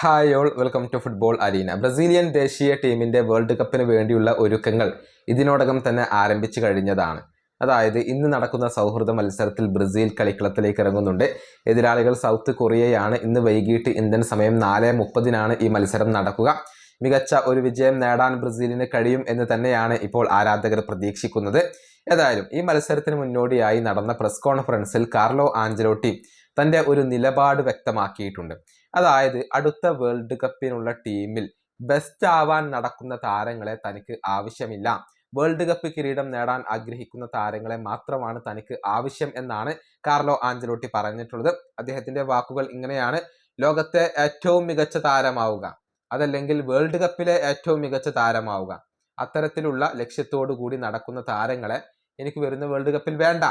Hi all welcome to football arena Brazilian ദേശീയ ടീമിന്റെ world കപ്പിന് വേണ്ടിയുള്ള ഒരുക്കങ്ങൾ ഇതിനോടകം തന്നെ ആരംഭിച്ചു കഴിഞ്ഞതാണ്. അതായത് ഇന്ന് നടക്കുന്ന സൗഹൃദ മത്സരത്തിൽ ബ്രസീൽ കളിക്കളത്തിലേക്ക് ഇറങ്ങുന്നുണ്ട്. എതിരാളികൾ സൗത്ത് കൊറിയയാണ്. ഇന്ന് വൈകിട്ട് ഇന്ത്യൻ സമയം നാല് മുപ്പതിനാണ് ഈ മത്സരം നടക്കുക. മികച്ച ഒരു വിജയം നേടാൻ ബ്രസീലിന് കഴിയും എന്ന് തന്നെയാണ് ഇപ്പോൾ ആരാധകർ പ്രതീക്ഷിക്കുന്നത്. ഏതായാലും ഈ മത്സരത്തിന് മുന്നോടിയായി നടന്ന പ്രസ് കോൺഫറൻസിൽ കാർലോ ആഞ്ചലോട്ടി തന്റെ ഒരു നിലപാട് വ്യക്തമാക്കിയിട്ടുണ്ട്. അതായത് അടുത്ത വേൾഡ് കപ്പിനുള്ള ടീമിൽ ബെസ്റ്റ് ആവാൻ നടക്കുന്ന താരങ്ങളെ തനിക്ക് ആവശ്യമില്ല. വേൾഡ് കപ്പ് കിരീടം നേടാൻ ആഗ്രഹിക്കുന്ന താരങ്ങളെ മാത്രമാണ് തനിക്ക് ആവശ്യം എന്നാണ് കാർലോ ആഞ്ചലോട്ടി പറഞ്ഞിട്ടുള്ളത്. അദ്ദേഹത്തിന്റെ വാക്കുകൾ ഇങ്ങനെയാണ്. ലോകത്തെ ഏറ്റവും മികച്ച താരമാവുക അതല്ലെങ്കിൽ വേൾഡ് കപ്പിലെ ഏറ്റവും മികച്ച താരമാവുക. അത്തരത്തിലുള്ള ലക്ഷ്യത്തോടു കൂടി നടക്കുന്ന താരങ്ങളെ എനിക്ക് വരുന്ന വേൾഡ് കപ്പിൽ വേണ്ട.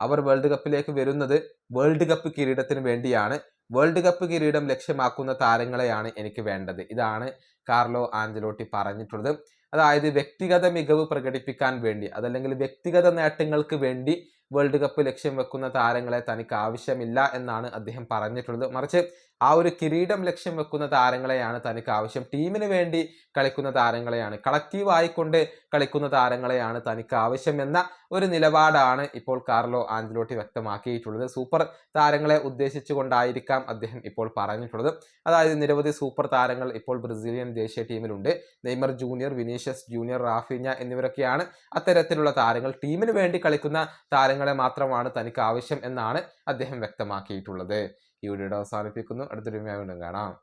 അവർ വേൾഡ് കപ്പിലേക്ക് വരുന്നത് വേൾഡ് കപ്പ് കിരീടത്തിന് വേണ്ടിയാണ്. വേൾഡ് കപ്പ് കിരീടം ലക്ഷ്യമാക്കുന്ന താരങ്ങളെയാണ് എനിക്ക് വേണ്ടത്. ഇതാണ് കാർലോ ആഞ്ചലോട്ടി പറഞ്ഞിട്ടുള്ളത്. അതായത് വ്യക്തിഗത മികവ് പ്രകടിപ്പിക്കാൻ വേണ്ടി അതല്ലെങ്കിൽ വ്യക്തിഗത നേട്ടങ്ങൾക്ക് വേണ്ടി വേൾഡ് കപ്പ് ലക്ഷ്യം വെക്കുന്ന താരങ്ങളെ തനിക്ക് ആവശ്യമില്ല എന്നാണ് അദ്ദേഹം പറഞ്ഞിട്ടുള്ളത്. മറിച്ച് ആ ഒരു കിരീടം ലക്ഷ്യം വെക്കുന്ന താരങ്ങളെയാണ് തനിക്ക് ആവശ്യം. ടീമിന് വേണ്ടി കളിക്കുന്ന താരങ്ങളെയാണ്. കളക്റ്റീവ് ആയിക്കൊണ്ട് കളിക്കുന്ന താരങ്ങളെയാണ് തനിക്ക് ആവശ്യം എന്ന ഒരു നിലപാടാണ് ഇപ്പോൾ കാർലോ ആഞ്ചലോട്ടി വ്യക്തമാക്കിയിട്ടുള്ളത്. സൂപ്പർ താരങ്ങളെ ഉദ്ദേശിച്ചുകൊണ്ടായിരിക്കാം അദ്ദേഹം ഇപ്പോൾ പറഞ്ഞിട്ടുള്ളത്. അതായത് നിരവധി സൂപ്പർ താരങ്ങൾ ഇപ്പോൾ ബ്രസീലിയൻ ദേശീയ ടീമിലുണ്ട്. Neymar junior Vinicius junior Raphinha എന്നിവരൊക്കെയാണ് അത്തരത്തിലുള്ള താരങ്ങൾ. ടീമിന് വേണ്ടി കളിക്കുന്ന താരങ്ങളെ മാത്രമാണ് തനിക്ക് ആവശ്യം എന്നാണ് അദ്ദേഹം വ്യക്തമാക്കിയിട്ടുള്ളത്. ഈ വീഡിയോ അവസാനിപ്പിക്കുന്നു. അടുത്തൊരു വീണ്ടും കാണാം.